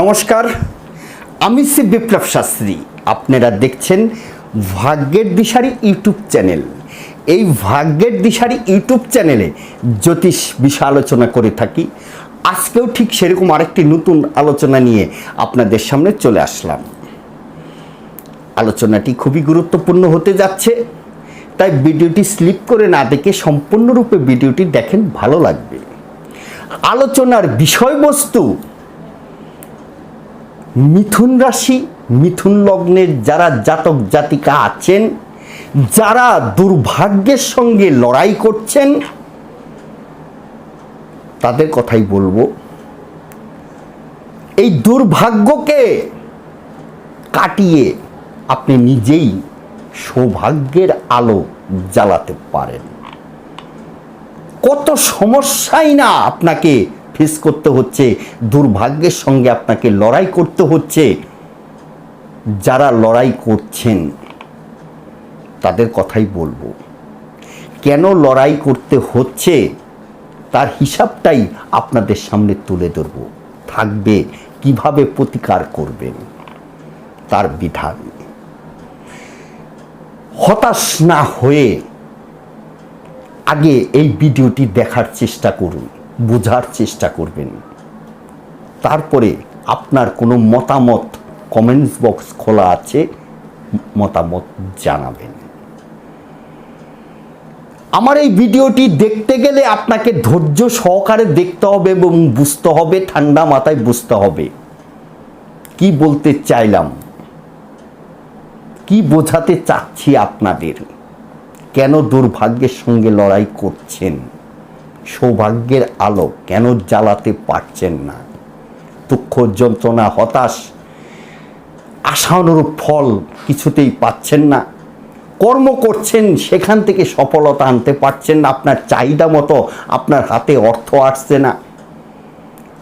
নমস্কার, আমি শ্রী বিপ্লব শাস্ত্রী। আপনারা দেখছেন ভাগ্যের দিশারি ইউটিউব চ্যানেল। এই ভাগ্যের দিশারি ইউটিউব চ্যানেলে জ্যোতিষ বিষয় আলোচনা করে থাকি। আজকেও ঠিক সেরকম আরেকটি নতুন আলোচনা নিয়ে আপনাদের সামনে চলে আসলাম। আলোচনাটি খুবই গুরুত্বপূর্ণ হতে যাচ্ছে, তাই ভিডিওটি স্লিপ করে না দেখে সম্পূর্ণরূপে ভিডিওটি দেখেন ভালো লাগবে। আলোচনার বিষয়বস্তু মিথুন রাশি, মিথুন লগ্নের যারা জাতক জাতিকা আছেন, যারা দুর্ভাগ্যের সঙ্গে লড়াই করছেন, তাদের কথাই বলব। এই দুর্ভাগ্যকে কাটিয়ে আপনি নিজেই সৌভাগ্যের আলো জ্বালাতে পারেন। কত সমস্যাই না আপনাকে ফেস করতে হচ্ছে, দুর্ভাগ্যের সঙ্গে আপনাকে লড়াই করতে হচ্ছে। যারা লড়াই করছেন, তাদের কথাই বলব। কেন লড়াই করতে হচ্ছে, তার হিসাবটাই আপনাদের সামনে তুলে ধরব। থাকবে, কীভাবে প্রতিকার করবেন, তার বিধান। হতাশ না হয়ে আগে এই ভিডিওটি দেখার চেষ্টা করুন। বোঝার চেষ্টা করবেন। তারপরে আপনার কোনো মতামত কমেন্টস বক্স খোলা আছে, মতামত জানাবেন। আমার এই ভিডিওটি দেখতে গেলে আপনাকে ধৈর্য সহকারে দেখতে হবে এবং বুঝতে হবে, ঠান্ডা মাথায় বুঝতে হবে। কি বলতে চাইলাম? কি বোঝাতে চাচ্ছি আপনাদের? কেন দুর্ভাগ্যের সঙ্গে লড়াই করছেন? সৌভাগ্যের আলো কেন জ্বালাতে পারছেন না? দুঃখ, যন্ত্রণা, হতাশ, আশানুরূপ ফল কিছুতেই পাচ্ছেন না। কর্ম করছেন, সেখান থেকে সফলতা আনতে পারছেন না। আপনার চাহিদা মতো আপনার হাতে অর্থ আসছে না।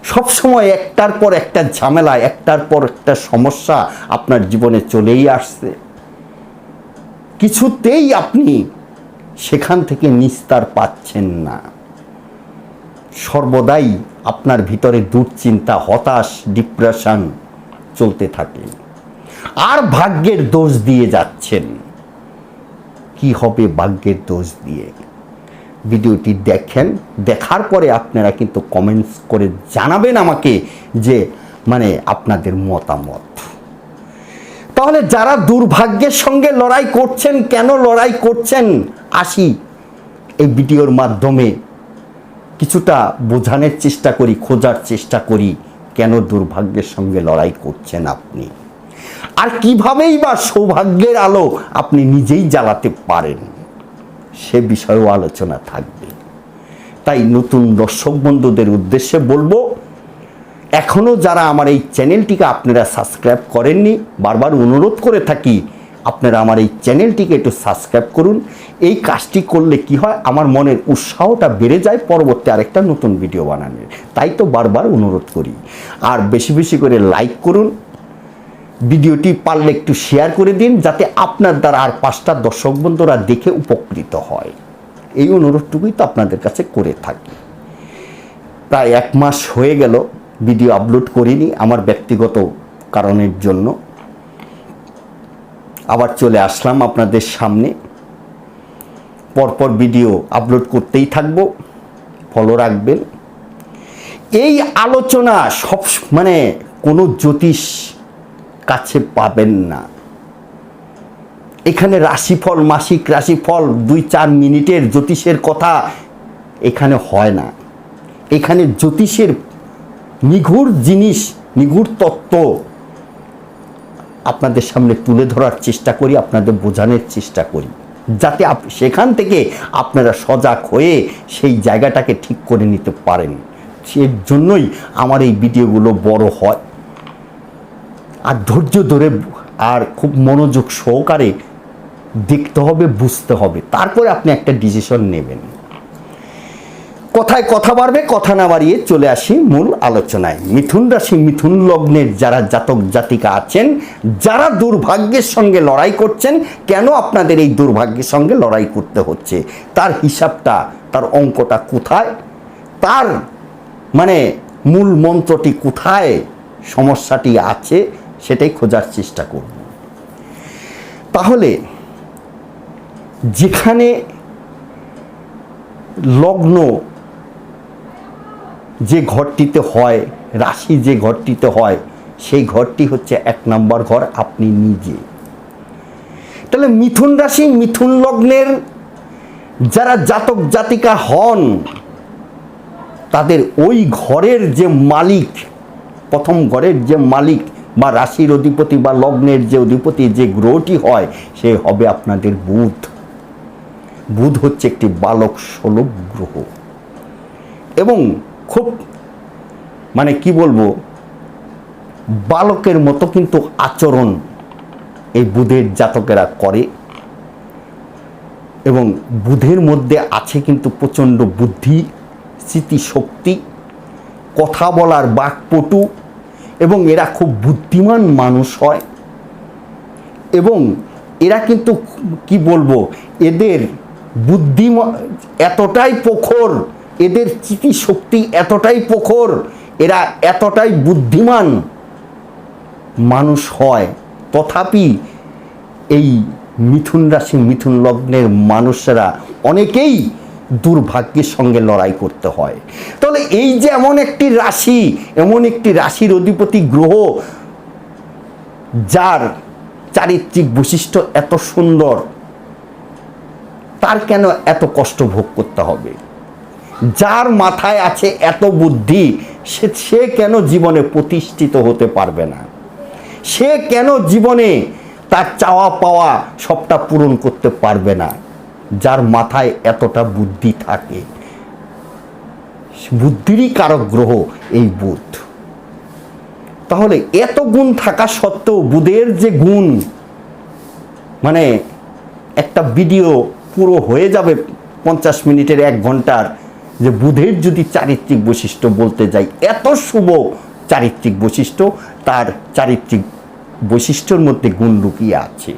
সবসময় একটার পর একটা ঝামেলা, একটার পর একটা সমস্যা আপনার জীবনে চলেই আসছে। কিছুতেই আপনি সেখান থেকে নিস্তার পাচ্ছেন না। সর্বদাই আপনার ভিতরে দুশ্চিন্তা, হতাশ ডিপ্রেশন চলতে থাকে। আর ভাগ্যের দোষ দিয়ে যাচ্ছেন। কি হবে ভাগ্যের দোষ দিয়ে? ভিডিওটি দেখেন, দেখার পরে আপনারা কিন্তু কমেন্টস করে জানাবেন আমাকে যে মানে আপনাদের মতামত। তাহলে যারা দুর্ভাগ্যের সঙ্গে লড়াই করছেন, কেন লড়াই করছেন? আসি এই ভিডিওর মাধ্যমে। কিছুটা বোঝানোর চেষ্টা করি, খোঁজার চেষ্টা করি, কেন দুর্ভাগ্যের সঙ্গে লড়াই করছেন আপনি? আর কিভাবেই বা সৌভাগ্যের আলো আপনি নিজেই জ্বালাতে পারেন? সে বিষয়েও আলোচনা থাকবে। তাই নতুন দর্শক বন্ধুদের উদ্দেশ্যে বলব এখনও যারা আমার এই চ্যানেলটিকে আপনারা সাবস্ক্রাইব করেননি, বারবার অনুরোধ করে থাকি আপনারা আমার এই চ্যানেলটিকে একটু সাবস্ক্রাইব করুন। এই কাজটি করলে কি হয়? আমার মনের উৎসাহটা বেড়ে যায় পরবর্তী আরেকটা নতুন ভিডিও বানানোর। তাই তো বারবার অনুরোধ করি। আর বেশি বেশি করে লাইক করুন। ভিডিওটি পারলে একটু শেয়ার করে দিন, যাতে আপনার দ্বারা আর পাঁচটা দর্শক বন্ধুরা দেখে উপকৃত হয়। এই অনুরোধটুকুই তো আপনাদের কাছে করে থাকি। প্রায় এক মাস হয়ে গেল, ভিডিও আপলোড করিনি। আমার ব্যক্তিগত কারণের জন্য আবার চলে আসলাম আপনাদের সামনে। পরপর ভিডিও আপলোড করতেই থাকব। ফলো রাখবেন। এই আলোচনা সব মানে কোনো জ্যোতিষ কাছে পাবেন না। এখানে রাশিফল, মাসিক রাশিফল দুই চার মিনিটের জ্যোতিষের কথা এখানে হয় না। এখানে জ্যোতিষের নিঘুর জিনিস, নিঘুর তত্ত্ব আপনাদের সামনে তুলে ধরার চেষ্টা করি, আপনাদের বোঝানোর চেষ্টা করি। যাতে সেখান থেকে আপনারা সজাগ হয়ে সেই জায়গাটাকে ঠিক করে নিতে পারেন। সের জন্যই আমার এই ভিডিওগুলো বড় হয়। আর ধৈর্য ধরে আর খুব মনোযোগ সহকারে দেখতে হবে, বুঝতে হবে। তারপরে আপনি একটা ডিসিশন নেবেন। কথায় কথা বাড়বে, কথা না বাড়িয়ে চলে আসি মূল আলোচনায়। মিথুন রাশি, মিথুন লগ্নের যারা জাতক জাতিকা আছেন, যারা দুর্ভাগ্যের সঙ্গে লড়াই করছেন, কেন আপনাদের এই দুর্ভাগ্যের সঙ্গে লড়াই করতে হচ্ছে? তার হিসাবটা, তার অঙ্কটা কোথায়? তার মানে মূল মন্ত্রটি কোথায়? সমস্যাটি আছে, সেটাই খোঁজার চেষ্টা করব। তাহলে, যেখানে লগ্ন যে ঘরটিতে হয়, রাশি যে ঘরটিতে হয়, সেই ঘরটি হচ্ছে এক নম্বর ঘর আপনি নিজে। তাহলে মিথুন রাশি, মিথুন লগ্নের যারা জাতক জাতিকা হন, তাদের ওই ঘরের যে মালিক, প্রথম ঘরের যে মালিক বা রাশির অধিপতি বা লগ্নের যে অধিপতি, যে গ্রহটি হয়, সে হবে আপনাদের বুধ। বুধ হচ্ছে একটি বালক সুলভ গ্রহ। এবং খুব মানে কি বলব, বালকের মতো কিন্তু আচরণ এই বুধের জাতকেরা করে এবং বুধের মধ্যে আছে কিন্তু প্রচণ্ড বুদ্ধি, স্মৃতিশক্তি, কথা বলার বাকপটু এবং এরা খুব বুদ্ধিমান মানুষ হয় এবং এরা কিন্তু কি বলব, এদের বুদ্ধি এতটাই প্রখর এদের স্মৃতিশক্তি এতটাই প্রখর, এরা এতটাই বুদ্ধিমান মানুষ হয়, তথাপি এই মিথুন রাশি, মিথুন লগ্নের মানুষেরা অনেকেই দুর্ভাগ্যের সঙ্গে লড়াই করতে হয়। তাহলে এই যে এমন একটি রাশি, এমন একটি রাশির অধিপতি গ্রহ, যার চারিত্রিক বৈশিষ্ট্য এত সুন্দর, তার কেন এত কষ্ট ভোগ করতে হবে? যার মাথায় আছে এত বুদ্ধি, সে সে কেন জীবনে প্রতিষ্ঠিত হতে পারবে না? সে কেন জীবনে তার চাওয়া পাওয়া সবটা পূরণ করতে পারবে না? যার মাথায় এতটা বুদ্ধি থাকে। বুদ্ধিরই কারক গ্রহ এই বুধ। তাহলে এত গুণ থাকা সত্ত্বেও বুধের যে গুণ মানে একটা ভিডিও পুরো হয়ে যাবে পঞ্চাশ মিনিটের এক ঘণ্টার যে বুধের যদি চারিত্রিক বৈশিষ্ট্য বলতে যাই, এত শুভ চারিত্রিক বৈশিষ্ট্য, তার চারিত্রিক বৈশিষ্ট্যর মধ্যে গুণ লুকিয়ে আছে।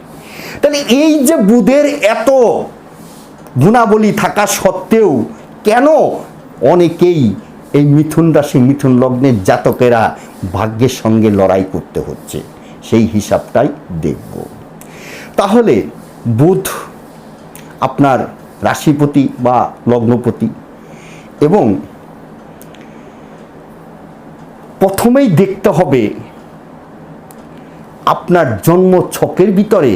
তাহলে এই যে বুধের এত গুণাবলী থাকা সত্ত্বেও কেন অনেকেই এই মিথুন রাশি, মিথুন লগ্নের জাতকেরা ভাগ্যের সঙ্গে লড়াই করতে হচ্ছে? সেই হিসাবটাই দেখব। তাহলে বুধ আপনার রাশিপতি বা লগ্নপতি এবং প্রথমেই দেখতে হবে আপনার জন্ম ছকের ভিতরে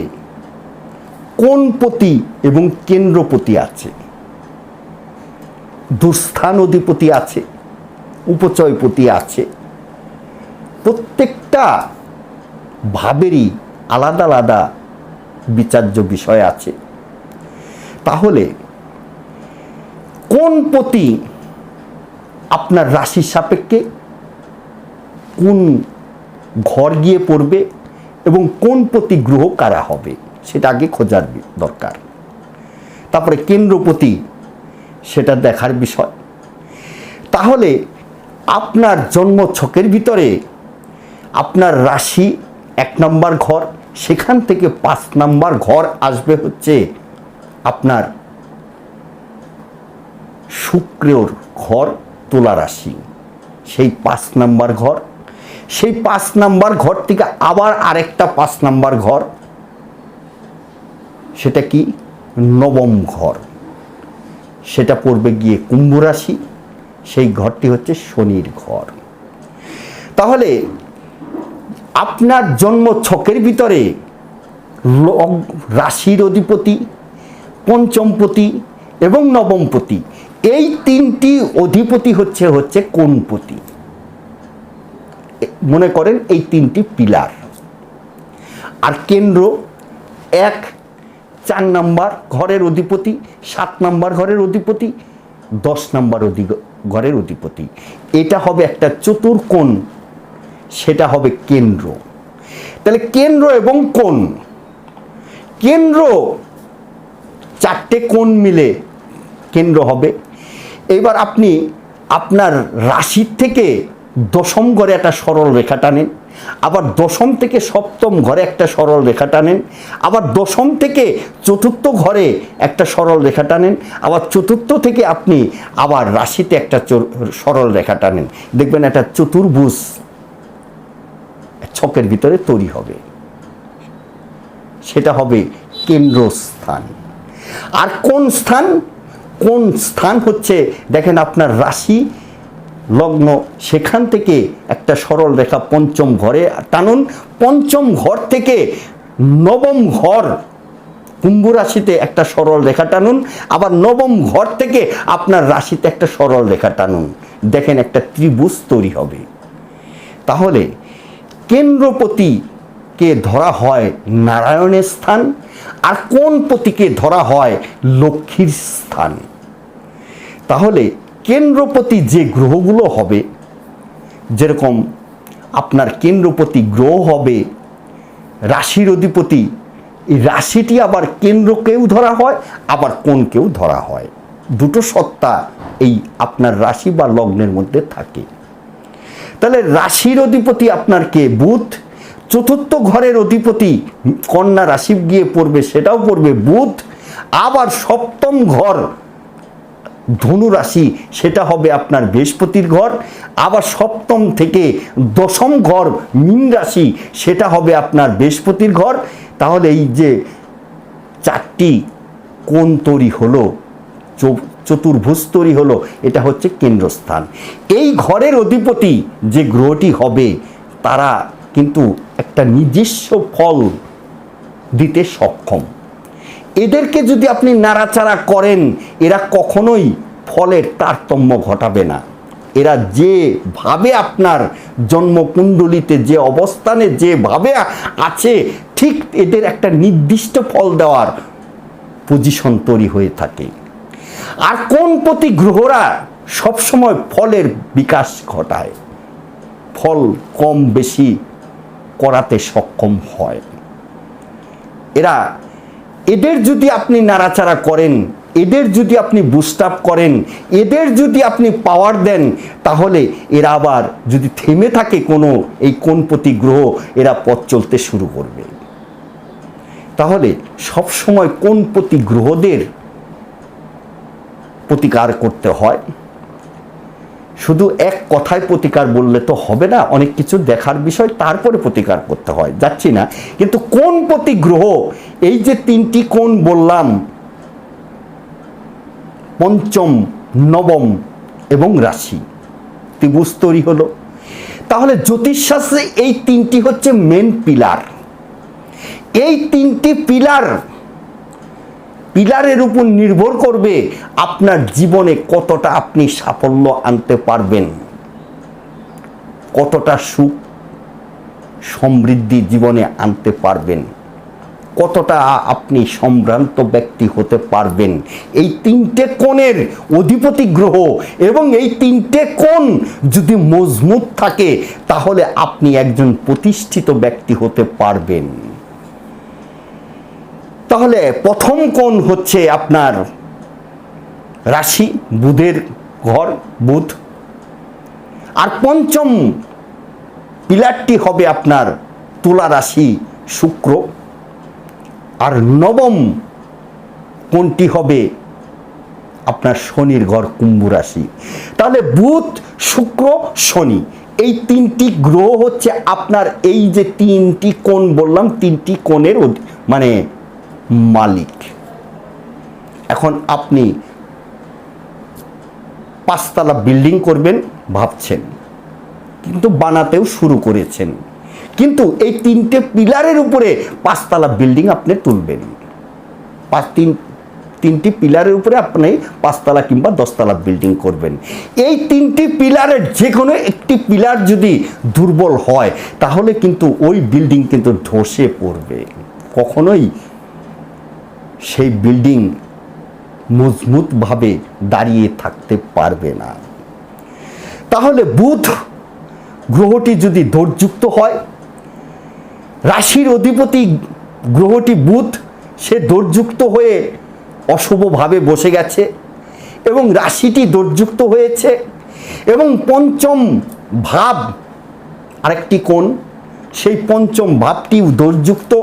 কোন পতি এবং কেন্দ্রপতি আছে। দুস্থান অধিপতি আছে উপচয়পতি আছে। প্রত্যেকটা ভাবেরই আলাদা আলাদা বিচার্য বিষয় আছে। তাহলে কোন পতি আপনার রাশির সাপেক্ষে কোন ঘর গিয়ে পড়বে এবং কোন প্রতি গ্রহ কারা হবে, সেটা আগে খোঁজার দরকার। তারপরে কেন্দ্রপতি, সেটা দেখার বিষয়। তাহলে আপনার জন্ম ছকের ভিতরে আপনার রাশি এক নম্বর ঘর, সেখান থেকে পাঁচ নাম্বার ঘর আসবে হচ্ছে আপনার শুক্রের ঘর। তুলা রাশি। সেই পাঁচ নাম্বার ঘর। সেই পাঁচ নাম্বার ঘর থেকে আবার আরেকটা পাঁচ নাম্বার ঘর। সেটা কি? নবম ঘর। সেটা পড়বে গিয়ে কুম্ভ রাশি। সেই ঘরটি হচ্ছে শনির ঘর। তাহলে আপনার জন্ম ছকের ভিতরে রাশির অধিপতি পঞ্চমপতি এবং নবমপতি এই তিনটি অধিপতি হচ্ছে হচ্ছে কোনপতি মনে করেন এই তিনটি পিলার। আর কেন্দ্র এক, চার নাম্বার ঘরের অধিপতি, সাত নাম্বার ঘরের অধিপতি, দশ নাম্বার অধি- ঘরের অধিপতি। এটা হবে একটা চতুর্কোণ, সেটা হবে কেন্দ্র। তাহলে কেন্দ্র এবং কোণ। কেন্দ্র চারটে কোণ মিলে কেন্দ্র হবে এবার আপনি আপনার রাশির থেকে দশম ঘরে একটা সরল রেখা টানেন, আবার দশম থেকে সপ্তম ঘরে একটা সরল রেখা টানেন, আবার দশম থেকে চতুর্থ ঘরে একটা সরল রেখা টানেন, আবার চতুর্থ থেকে আপনি আবার রাশিতে একটা সরল রেখা টানেন। দেখবেন একটা চতুর্ভুজ ছকের ভিতরে তৈরি হবে। সেটা হবে কেন্দ্রস্থান। আর কোন স্থান? কোন স্থান হচ্ছে? দেখেন আপনার রাশি, লগ্ন, সেখান থেকে একটা সরল রেখা পঞ্চম ঘরে টানুন। পঞ্চম ঘর থেকে নবম ঘর কুম্ভ রাশিতে একটা সরল রেখা টানুন। আবার নবম ঘর থেকে আপনার রাশিতে একটা সরল রেখা টানুন। দেখেন একটা ত্রিভুজ তৈরি হবে। তাহলে কেন্দ্রপতিকে ধরা হয় নারায়ণের স্থান আর কোন পতিকে ধরা হয় লক্ষ্মীর স্থান? তাহলে কেন্দ্রপতি যে গ্রহগুলো হবে, যেরকম আপনার কেন্দ্রপতি গ্রহ হবে, রাশির অধিপতি, এই রাশিটি আবার কেন্দ্রকেও ধরা হয়, আবার কোনকেও ধরা হয়। দুটো সত্তা এই আপনার রাশি বা লগ্নের মধ্যে থাকে। তাহলে রাশির অধিপতি আপনার কে? বুধ। চতুর্থ ঘরের অধিপতি কন্যা রাশি গিয়ে পড়বে, সেটাও পড়বে। বুধ আবার সপ্তম ঘর ধনু রাশি, সেটা হবে আপনার বৃহস্পতির ঘর। আবার সপ্তম থেকে দশম ঘর মীন রাশি, সেটা হবে আপনার বৃহস্পতির ঘর। তাহলে এই যে চারটি কোন তৈরি হলো চতুর্ভুজ তৈরি হলো, এটা হচ্ছে কেন্দ্রস্থান। এই ঘরের অধিপতি যে গ্রহটি হবে, তারা কিন্তু একটা নিজস্ব ফল দিতে সক্ষম। এদেরকে যদি আপনি নাড়াচাড়া করেন, এরা কখনোই ফলের তারতম্য ঘটাবে না। এরা যেভাবে আপনার জন্মকুণ্ডলিতে যে অবস্থানে যেভাবে আছে, ঠিক এদের একটা নির্দিষ্ট ফল দেওয়ার পজিশন তৈরি হয়ে থাকে। আর কোন প্রতি গ্রহরা সবসময় ফলের বিকাশ ঘটায়? ফল কম, বেশি করাতে সক্ষম হয়। এরা এদের যদি আপনি নাড়াচাড়া করেন, এদের যদি আপনি বুস্ট আপ করেন, এদের যদি আপনি পাওয়ার দেন, তাহলে এরা আবার যদি থেমে থাকে কোনো এই কোনপতি গ্রহ এরা পথ চলতে শুরু করবে। তাহলে সবসময় কোনপতি গ্রহদের প্রতিকার করতে হয়? শুধু এক কথায় প্রতিকার বললে তো হবে না, অনেক কিছু দেখার বিষয়, তারপরে প্রতিকার করতে হয়, যাচ্ছি না। কিন্তু কোন প্রতি গ্রহ এই যে তিনটি কোণ বললাম, পঞ্চম, নবম এবং রাশি ত্রিভুজ তৈরি হলো। তাহলে জ্যোতিষশাস্ত্রে এই তিনটি হচ্ছে মেন পিলার এই তিনটি পিলার পিলারের উপর নির্ভর করবে আপনার জীবনে কতটা আপনি সাফল্য আনতে পারবেন। কতটা সুখ, সমৃদ্ধি জীবনে আনতে পারবেন। কতটা আপনি সম্ভ্রান্ত ব্যক্তি হতে পারবেন। এই তিনটে কোণের অধিপতি গ্রহ এবং এই তিনটে কোণ যদি মজবুত থাকে, তাহলে আপনি একজন প্রতিষ্ঠিত ব্যক্তি হতে পারবেন। তাহলে প্রথম কোণ হচ্ছে আপনার রাশি, বুধের ঘর, বুধ। আর পঞ্চম পিলারটি হবে আপনার তুলা রাশি, শুক্র। আর নবম কোনটি হবে আপনার শনির ঘর, কুম্ভ রাশি। তাহলে বুধ, শুক্র, শনি, এই তিনটি গ্রহ হচ্ছে আপনার এই যে তিনটি কোণ বললাম, তিনটি কোণের মানে মালিক। এখন আপনি পাঁচতলা বিল্ডিং করবেন ভাবছেন, কিন্তু বানাতেও শুরু করেছেন। কিন্তু এই তিনটে পিলারের উপরে পাঁচতলা বিল্ডিং আপনি তুলবেন। পাঁচ, তিন, তিনটি পিলারের উপরে আপনি পাঁচতলা কিংবা দশতলা বিল্ডিং করবেন। এই তিনটি পিলারের যে কোনো একটি পিলার যদি দুর্বল হয়, তাহলে কিন্তু ওই বিল্ডিং কিন্তু ধসে পড়বে। কখনোই সেই বিল্ডিং মজবুতভাবে দাঁড়িয়ে থাকতে পারবে না। তাহলে বুধ গ্রহটি যদি দোষযুক্ত হয়, রাশির অধিপতি গ্রহটি বুধ, সে দোষযুক্ত হয়ে অশুভভাবে বসে গেছে এবং রাশিটি দোষযুক্ত হয়েছে এবং পঞ্চম ভাব, আরেকটি কোণ, সেই পঞ্চম ভাবটিও দোষযুক্ত।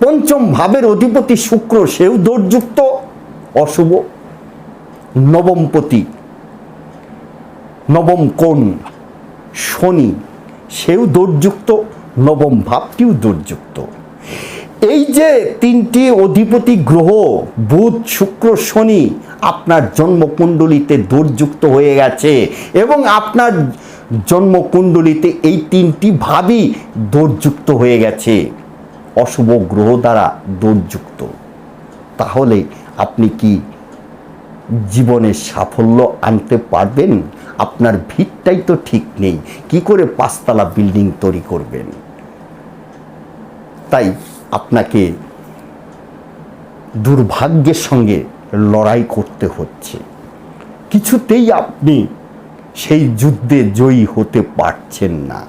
পঞ্চম ভাবের অধিপতি শুক্র, সেও দোষযুক্ত অশুভ। নবমপতি নবম কোণ, শনি, সেও দোষযুক্ত নবম ভাবটিও দুর্যুক্ত। এই যে তিনটি অধিপতি গ্রহ, বুধ, শুক্র, শনি, আপনার জন্মকুণ্ডলিতে দুর্যুক্ত হয়ে গেছে এবং আপনার জন্মকুণ্ডলিতে এই তিনটি ভাবই দুর্যুক্ত হয়ে গেছে। অশুভ গ্রহ দ্বারা দুর্যুক্ত। তাহলে আপনি কি জীবনে সাফল্য আনতে পারবেন? আপনার ভিতটাই তো ঠিক নেই। কি করে পাঁচতলা বিল্ডিং তৈরি করবেন? তাই আপনাকে দুর্ভাগ্যের সঙ্গে লড়াই করতে হচ্ছে। কিছুতেই আপনি সেই যুদ্ধে জয়ী হতে পারছেন না।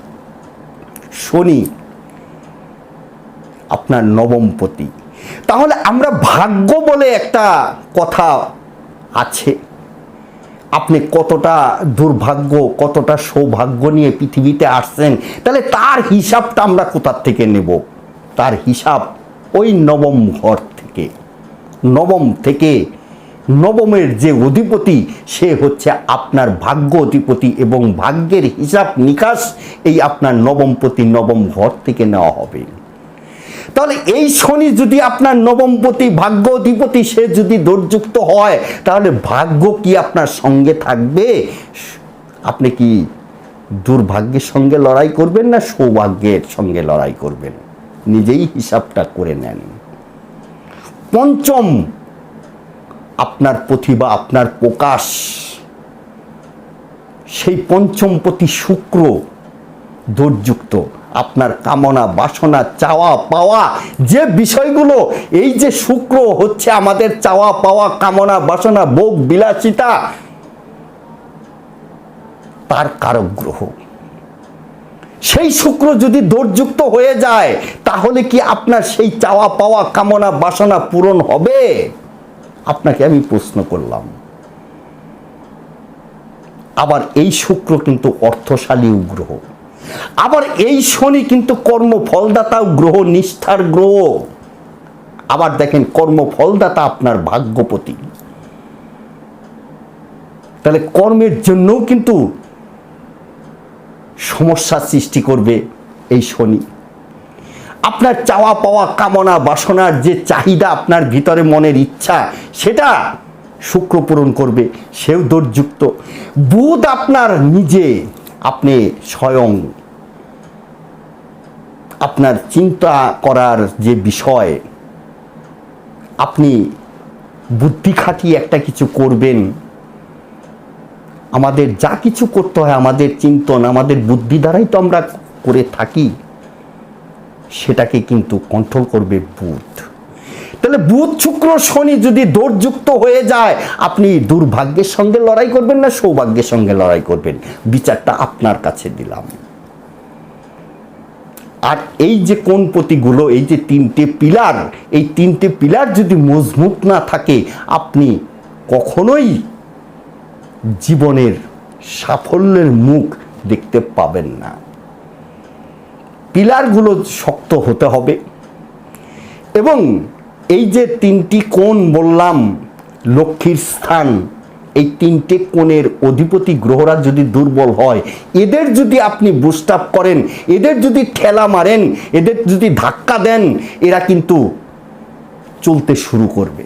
শনি আপনার নবমপতি তাহলে আমরা ভাগ্য বলে একটা কথা আছে। আপনি কতটা দুর্ভাগ্য, কতটা সৌভাগ্য নিয়ে পৃথিবীতে আসছেন, তাহলে তার হিসাবটা আমরা কোথার থেকে নেব? তার হিসাব ওই নবম ঘর থেকে। নবম থেকে নবমের যে অধিপতি, সে হচ্ছে আপনার ভাগ্য অধিপতি এবং ভাগ্যের হিসাব নিকাশ এই আপনার নবমপতি নবম ঘর থেকে নেওয়া হবে। তাহলে এই শনি যদি আপনার নবমপতি ভাগ্য অধিপতি, সে যদি দোরযুক্ত হয়, তাহলে ভাগ্য কি আপনার সঙ্গে থাকবে? আপনি কি দুর্ভাগ্যের সঙ্গে লড়াই করবেন না সৌভাগ্যের সঙ্গে লড়াই করবেন? নিজেই হিসাবটা করে নেন। পঞ্চম, আপনার প্রতিভা, আপনার প্রকাশ। সেই পঞ্চমপতি শুক্র দোরযুক্ত। আপনার কামনা, বাসনা, চাওয়া, পাওয়া, যে বিষয়গুলো, এই যে শুক্র হচ্ছে আমাদের চাওয়া, পাওয়া, কামনা, বাসনা, ভোগ, বিলাসিতা, তার কারক গ্রহ। সেই শুক্র যদি দোরযুক্ত হয়ে যায়, তাহলে কি আপনার সেই চাওয়া, পাওয়া, কামনা, বাসনা পূরণ হবে? আপনাকে আমি প্রশ্ন করলাম। আবার এই শুক্র কিন্তু অর্থশালী গ্রহ আবার এই শনি কিন্তু কর্মফলদাতা গ্রহ, নিষ্ঠার গ্রহ। আবার দেখেন, কর্মফলদাতা আপনার ভাগ্যপতি। তাহলে কর্মের জন্যও কিন্তু সমস্যা সৃষ্টি করবে এই শনি। আপনার চাওয়া পাওয়া কামনা বাসনার যে চাহিদা আপনার ভিতরে মনের ইচ্ছা, সেটা শুক্র পূরণ করবে, সেও দোরযুক্ত বুধ আপনার নিজে। আপনি স্বয়ং আপনার চিন্তা করার যে বিষয়, আপনি বুদ্ধি খাটিয়ে একটা কিছু করবেন। আমাদের যা কিছু করতে হয়, আমাদের চিন্তন, আমাদের বুদ্ধি দ্বারাই তো আমরা করে থাকি, সেটাকে কিন্তু কন্ট্রোল করবে বুধ। তাহলে বুধ, শুক্র, শনি যদি দৌড়যুক্ত হয়ে যায়, আপনি দুর্ভাগ্যের সঙ্গে লড়াই করবেন না, সৌভাগ্যের সঙ্গে লড়াই করবেন। বিচারটা আপনার কাছে দিলাম। আর এই যে কোন পতিগুলো এই যে তিনটে পিলার, এই তিনটে পিলার যদি মজবুত না থাকে, আপনি কখনোই জীবনের সাফল্যের মুখ দেখতে পাবেন না। পিলারগুলো শক্ত হতে হবে এবং এই যে তিনটি কোণ বললাম, লক্ষ্মীর স্থান, এই তিনটে কোণের অধিপতি গ্রহরা যদি দুর্বল হয়, এদের যদি আপনি বুস্ট আপ করেন, এদের যদি ঠেলা মারেন, এদের যদি ধাক্কা দেন, এরা কিন্তু চলতে শুরু করবে।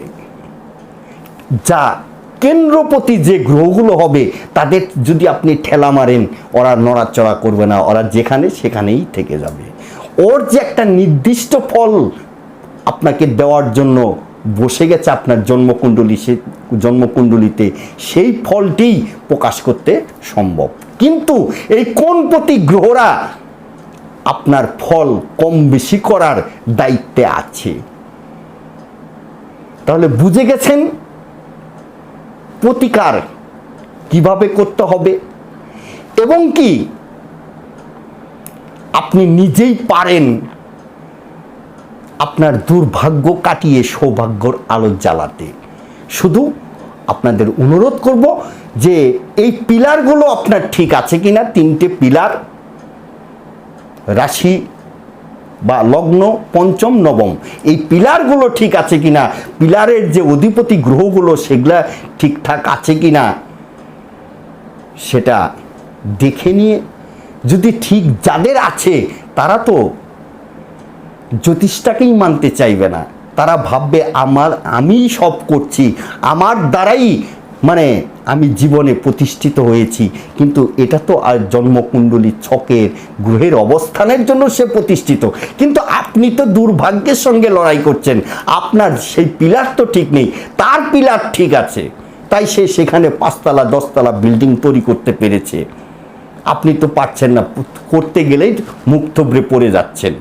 যা কেন্দ্রপতি যে গ্রহগুলো হবে, তাদের যদি আপনি ঠেলা মারেন, ওরা নড়াচড়া করবে না, ওরা যেখানে সেখানেই থেকে যাবে। ওর যে একটা নির্দিষ্ট ফল আপনাকে দেওয়ার জন্য বসে গেছে আপনার জন্মকুণ্ডলী সে জন্মকুণ্ডলিতে। সেই ফলটিই প্রকাশ করতে সম্ভব। কিন্তু এই কোন প্রতি গ্রহরা আপনার ফল কম বেশি করার দায়িত্বে আছে? তাহলে বুঝে গেছেন প্রতিকার কীভাবে করতে হবে? এবং কি আপনি নিজেই পারেন আপনার দুর্ভাগ্য কাটিয়ে সৌভাগ্যর আলো জ্বালাতে। শুধু আপনাদের অনুরোধ করব যে এই পিলারগুলো আপনার ঠিক আছে কি না তিনটে পিলার, রাশি বা লগ্ন, পঞ্চম, নবম, এই পিলারগুলো ঠিক আছে কি না পিলারের যে অধিপতি গ্রহগুলো সেগুলা ঠিকঠাক আছে কি না সেটা দেখে নিয়ে, যদি ঠিক যাদের আছে, তারা তো জ্যোতিষটাকেই মানতে চাইবে না। তারা ভাববে, আমার আমি সব করছি। আমার দ্বারাই মানে আমি জীবনে প্রতিষ্ঠিত হয়েছি। কিন্তু এটা তো আর জন্মকুণ্ডলী ছকের গ্রহের অবস্থানের জন্য সে প্রতিষ্ঠিত। কিন্তু আপনি তো দুর্ভাগ্যের সঙ্গে লড়াই করছেন। আপনার সেই পিলার তো ঠিক নেই। তার পিলার ঠিক আছে। তাই সে সেখানে পাঁচতলা, দশতলা বিল্ডিং তৈরি করতে পেরেছে। আপনি তো পারছেন না। করতে গেলেই মুখ পড়ে যাচ্ছেন।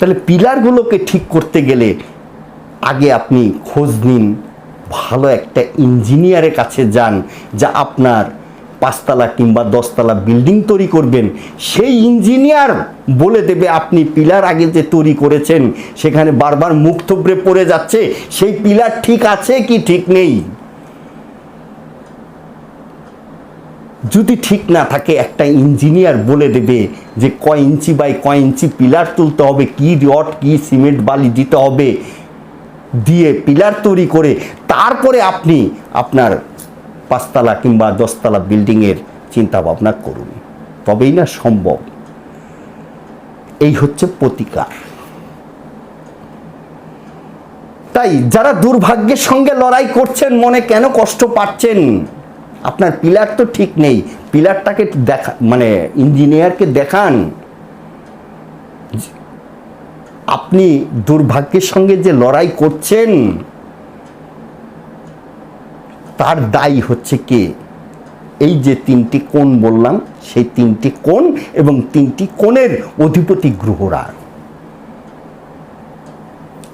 তাহলে পিলারগুলোকে ঠিক করতে গেলে আগে আপনি খোঁজ নিন, ভালো একটা ইঞ্জিনিয়ারের কাছে যান যা আপনার পাঁচতলা কিংবা দশতলা বিল্ডিং তৈরি করবেন। সেই ইঞ্জিনিয়ার বলে দেবে, আপনি পিলার আগে যে তৈরি করেছেন, সেখানে বারবার মুখ থুবড়ে পড়ে যাচ্ছে, সেই পিলার ঠিক আছে কি ঠিক নেই? যদি ঠিক না থাকে, একটা ইঞ্জিনিয়ার বলে দেবে যে কয় ইঞ্চি বাই কয় ইঞ্চি পিলার তুলতে হবে, কি রড, কি সিমেন্ট, বালি দিতে হবে, দিয়ে পিলার তৈরি করে তারপরে আপনি আপনার পাঁচতলা কিংবা দশতলা বিল্ডিংয়ের চিন্তা ভাবনা করুন। তবেই না সম্ভব। এই হচ্ছে প্রতিকার। তাই যারা দুর্ভাগ্যের সঙ্গে লড়াই করছেন, মনে কেন কষ্ট পাচ্ছেন? আপনার পিলার তো ঠিক নেই। পিলারটাকে দেখা মানে ইঞ্জিনিয়ারকে দেখান। আপনি দুর্ভাগ্যের সঙ্গে যে লড়াই করছেন, তার দায়ী হচ্ছে কে? এই যে তিনটি কোণ বললাম, সেই তিনটি কোণ এবং তিনটি কোণের অধিপতি গ্রহরা।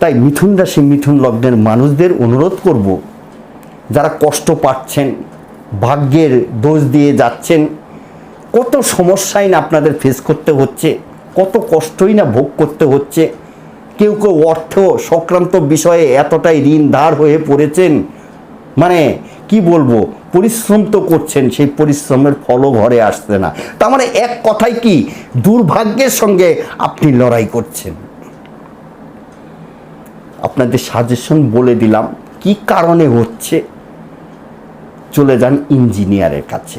তাই মিথুন রাশি মিথুন লগ্নের মানুষদের অনুরোধ করব, যারা কষ্ট পাচ্ছেন ভাগ্যের দোষ দিয়ে যাচ্ছেন। কত সমস্যাই না আপনাদের ফেস করতে হচ্ছে, কত কষ্টই না ভোগ করতে হচ্ছে। কেউ কেউ অর্থ সংক্রান্ত বিষয়ে এতটাই ঋণ ধার হয়ে পড়েছেন। মানে কি বলব, পরিশ্রম তো করছেন, সেই পরিশ্রমের ফলও ঘরে আসছে না। তার মানে এক কথাই কি, দুর্ভাগ্যের সঙ্গে আপনি লড়াই করছেন। আপনাদের সাজেশন বলে দিলাম, কি কারণে হচ্ছে? চলে যান ইঞ্জিনিয়ারের কাছে।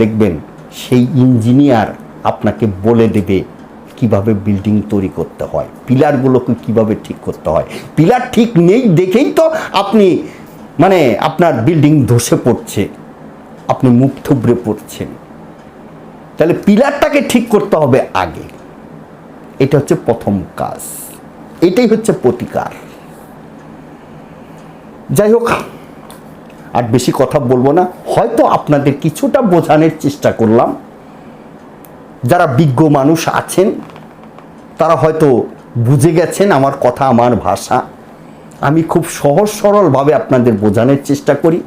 দেখবেন সেই ইঞ্জিনিয়ার আপনাকে বলে দেবে কীভাবে বিল্ডিং তৈরি করতে হয়, পিলারগুলোকে কীভাবে ঠিক করতে হয়। পিলার ঠিক নেই দেখেই তো আপনি মানে আপনার বিল্ডিং ধসে পড়ছে, আপনি মুখ থুবড়ে পড়ছেন। তাহলে পিলারটাকে ঠিক করতে হবে আগে। এটা হচ্ছে প্রথম কাজ। এটাই হচ্ছে প্রতিকার। যাই হোক আর বেশি কথা বলব না। হয়তো আপনাদের কিছুটা বোঝানোর চেষ্টা করলাম। যারা বিজ্ঞ মানুষ আছেন, তারা হয়তো বুঝে গেছেন আমার কথা, আমার ভাষা। আমি খুব সহজ সরলভাবে আপনাদের বোঝানোর চেষ্টা করি।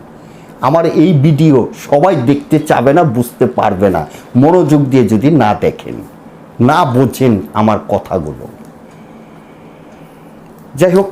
আমার এই ভিডিও সবাই দেখতে চাবে না, বুঝতে পারবে না। মনোযোগ দিয়ে যদি না দেখেন, না বোঝেন আমার কথাগুলো। যাই হোক